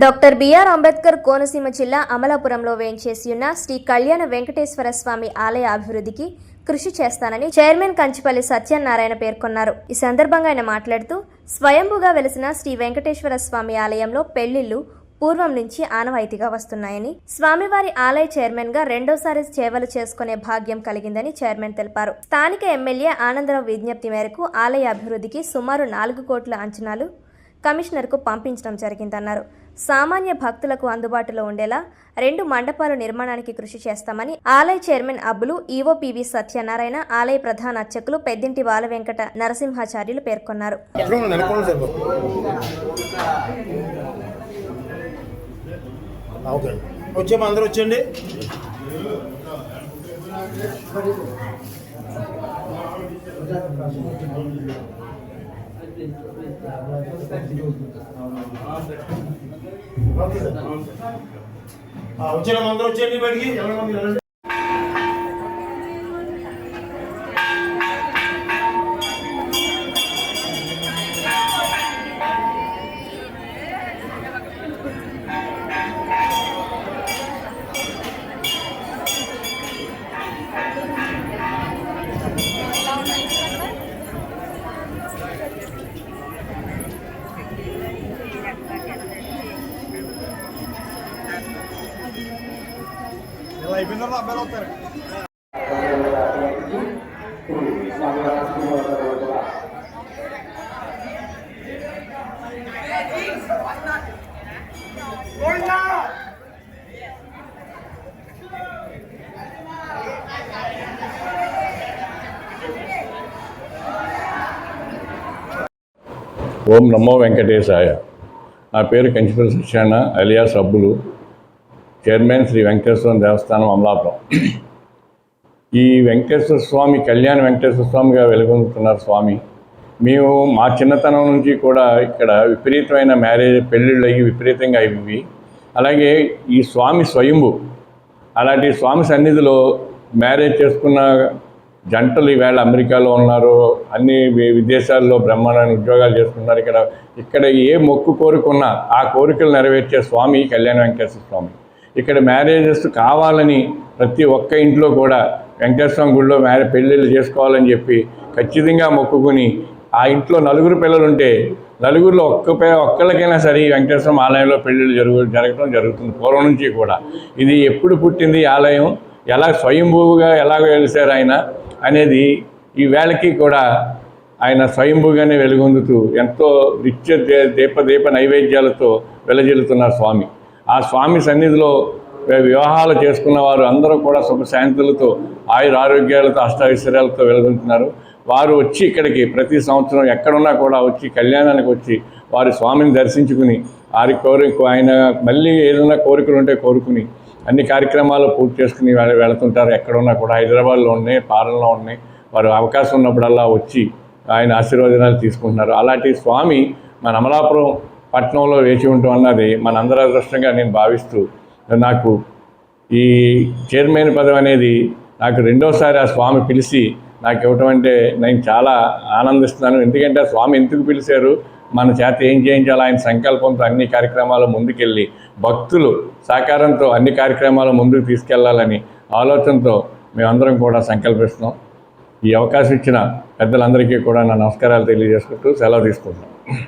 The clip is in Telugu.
డాక్టర్ బిఆర్ అంబేద్కర్ కోనసీమ జిల్లా అమలాపురంలో వేంచేసి ఉన్న శ్రీ కళ్యాణ వెంకటేశ్వర స్వామి ఆలయ అభివృద్ధికి కృషి చేస్తానని చైర్మన్ కంచిపల్లి సత్యనారాయణ పేర్కొన్నారు. ఈ సందర్భంగా ఆయన మాట్లాడుతూ స్వయంభుగా వెలిసిన శ్రీ వెంకటేశ్వర స్వామి ఆలయంలో పెళ్ళిళ్ళు పూర్వం నుంచి ఆనవాయితీగా వస్తున్నాయని స్వామివారి ఆలయ చైర్మన్గా రెండోసారి సేవలు చేసుకునే భాగ్యం కలిగిందని చైర్మన్ తెలిపారు. స్థానిక ఎమ్మెల్యే ఆనందరావు విజ్ఞప్తి మేరకు ఆలయ అభివృద్ధికి సుమారు నాలుగు కోట్ల అంచనాలు కమిషనర్కు పంపించడం జరిగిందన్నారు. సామాన్య భక్తులకు అందుబాటులో ఉండేలా రెండు మండపాల నిర్మాణానికి కృషి చేస్తామని ఆలయ చైర్మన్ అబ్బులు ఈవోపీవీ సత్యనారాయణ ఆలయ ప్రధాన అర్చకులు పెద్దింటి బాల వెంకట నరసింహాచార్యులు పేర్కొన్నారు. వచ్చేమో అందరూ వచ్చిన అందరూ వచ్చేయండి బయటికి. ఇలా అయిపోయిన తర్వాత అబ్బాయిలు వస్తారు ఓం నమో వెంకటేశాయ. నా పేరు కంచిపల్లి సత్యాన అలియాస్ అబ్బులు. చైర్మన్ శ్రీ వెంకటేశ్వర దేవస్థానం అమలాపురం. ఈ వెంకటేశ్వర స్వామి కళ్యాణ వెంకటేశ్వర స్వామిగా వెలుగొందుతున్నారు స్వామి. మేము మా చిన్నతనం నుంచి కూడా ఇక్కడ విపరీతమైన మ్యారేజ్ పెళ్ళిళ్ళు అయ్యి విపరీతంగా అయ్యి అలాగే ఈ స్వామి స్వయంభు అలాంటి స్వామి సన్నిధిలో మ్యారేజ్ చేసుకున్న జంటలు ఈవేళ అమెరికాలో ఉన్నారు అన్ని విదేశాల్లో బ్రహ్మాండమైన ఉద్యోగాలు చేసుకున్నారు. ఇక్కడ ఇక్కడ ఏ మొక్కు కోరుకున్నా ఆ కోరికలు నెరవేర్చే స్వామి కళ్యాణ వెంకటేశ్వర స్వామి. ఇక్కడ మ్యారేజెస్ కావాలని ప్రతి ఒక్క ఇంట్లో కూడా వెంకటేశ్వరం గుడిలో మ్యారే పెళ్ళిళ్ళు చేసుకోవాలని చెప్పి ఖచ్చితంగా మొక్కుకుని ఆ ఇంట్లో నలుగురు పిల్లలు ఉంటే నలుగురిలో ఒక్క ఒక్కరికైనా ఒక్కళ్ళకైనా సరే ఈ ఆలయంలో పెళ్ళిళ్ళు జరుగు జరగడం జరుగుతుంది పూర్వం నుంచి కూడా. ఇది ఎప్పుడు పుట్టింది ఆలయం? ఎలా స్వయంభూగా ఎలా వెలిసారు ఆయన అనేది ఈ వేళకి కూడా ఆయన స్వయంభూగానే వెలుగొందుతూ ఎంతో నిత్య దే- దీప దీప నైవేద్యాలతో వెలజల్లుతున్నారు స్వామి. ఆ స్వామి సన్నిధిలో వివాహాలు చేసుకున్న వారు అందరూ కూడా సుఖశాంతులతో ఆయుర ఆరోగ్యాలతో అష్టాైశ్వర్యాలతో వెలుగుతున్నారు వారు వచ్చి ఇక్కడికి ప్రతి సంవత్సరం ఎక్కడున్నా కూడా వచ్చి కళ్యాణానికి వచ్చి వారి స్వామిని దర్శించుకుని వారి కోరిక ఆయన మళ్ళీ ఏదైనా కోరికలు ఉంటే కోరుకుని అన్ని కార్యక్రమాలు పూర్తి చేసుకుని వెళ- వెళుతుంటారు. ఎక్కడున్నా కూడా హైదరాబాద్లో ఉన్నాయి పాలనలో ఉన్నాయి. వారు అవకాశం ఉన్నప్పుడల్లా వచ్చి ఆయన ఆశీర్వచనాలు తీసుకుంటున్నారు. అలాంటి స్వామి మన అమలాపురం పట్టణంలో వేచి ఉంటాం అన్నది మన అందరి అదృష్టంగా నేను భావిస్తూ నాకు ఈ చైర్మన్ పదవి అనేది నాకు రెండోసారి ఆ స్వామి పిలిచి నాకు ఇవ్వటం అంటే నేను చాలా ఆనందిస్తున్నాను. ఎందుకంటే ఆ స్వామి ఎందుకు పిలిచారు? మన చేత ఏం చేయించాలో ఆయన సంకల్పంతో అన్ని కార్యక్రమాలు ముందుకెళ్ళి భక్తులు సహకారంతో అన్ని కార్యక్రమాలు ముందుకు తీసుకెళ్ళాలని ఆలోచనతో మేమందరం కూడా సంకల్పిస్తున్నాం. ఈ అవకాశం ఇచ్చిన పెద్దలందరికీ కూడా నా నమస్కారాలు తెలియజేసుకుంటూ సెలవు తీసుకుంటున్నాం.